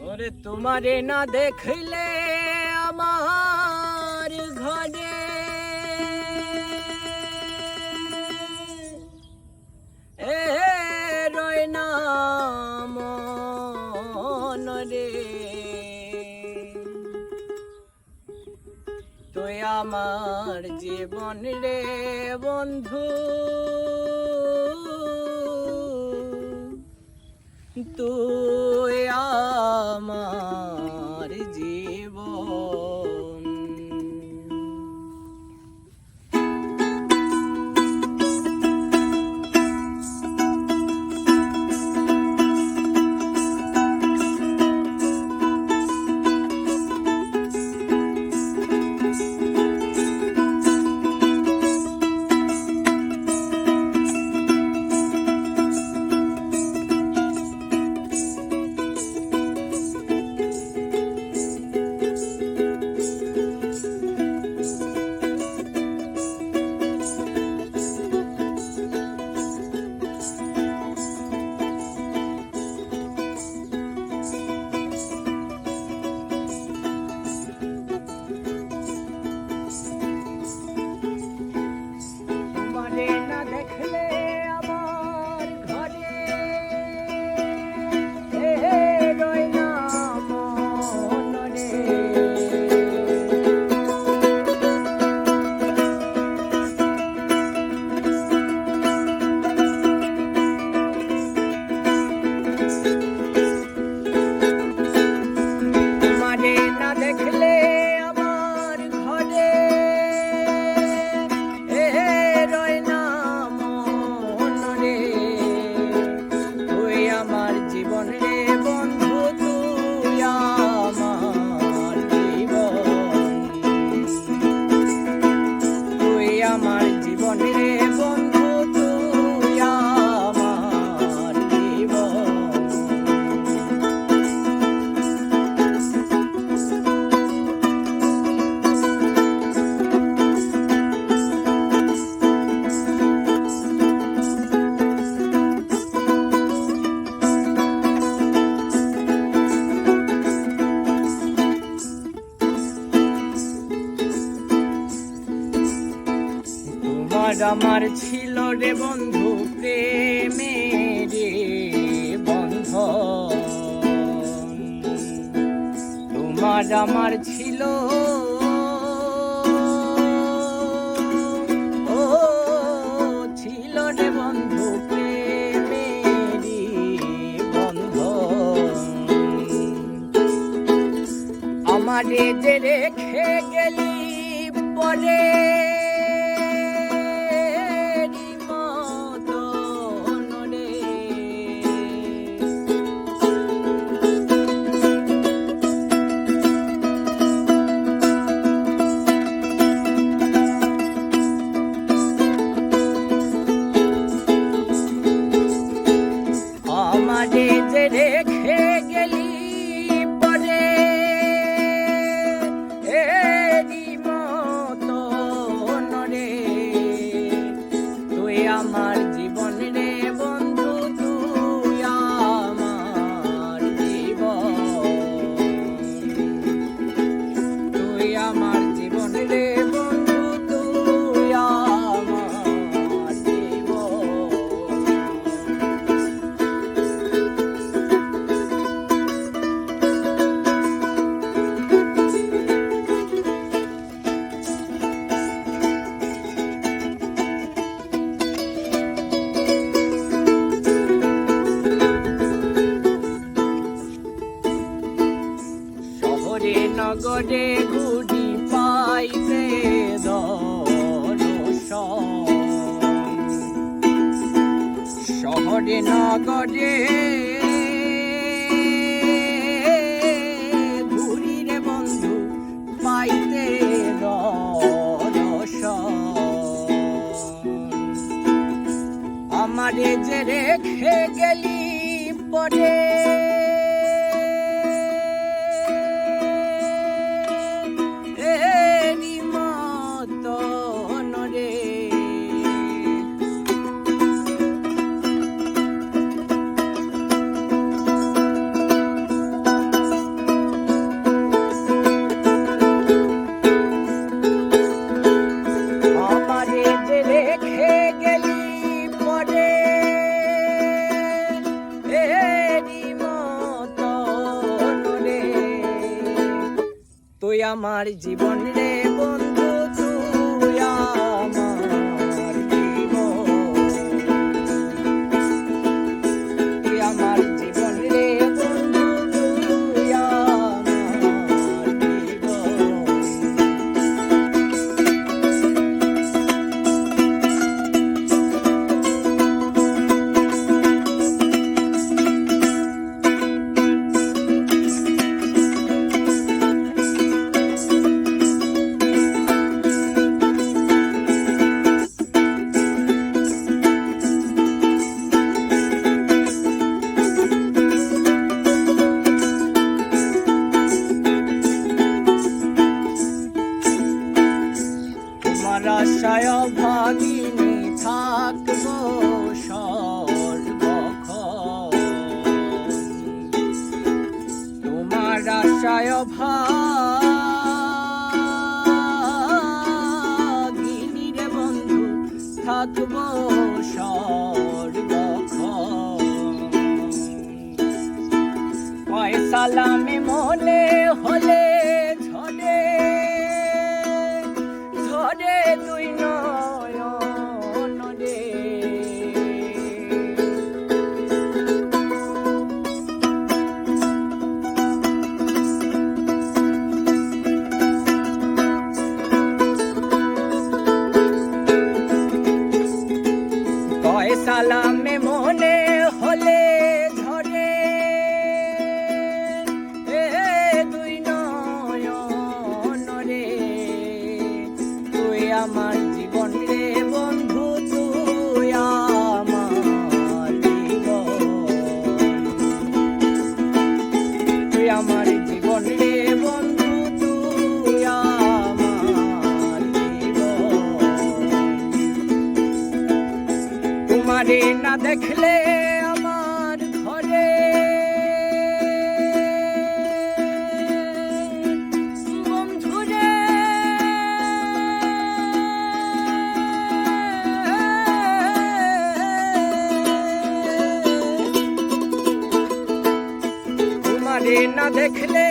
ওরে তোমারে না দেখলে আমার ঘরে। এ রয় না মন রে। তুই আমার জীবন রে বন্ধু। তুই আমার আমার জীবন রে বন্ধু আমার ছিল রে বন্ধু, প্রেমে রে বন্ধ তোমার আমার ছিল। ও, ছিল রে বন্ধু প্রেমের বন্ধ আমারে যে রেখে গেলি পরে আমারে যে শহরে নগরে ঘুরি পাইবে শহরে নগরে আমার জীবন রে বন্ধু। তোমার ভাগিনী থাকব সর্বক্ষণ তোমার আশায় ভাগিনী রে বন্ধু থাকব সর্বক্ষণ সালামে মনে হলে সালামে মনে হলে দেখলে আমার ঘরে। না দেখলে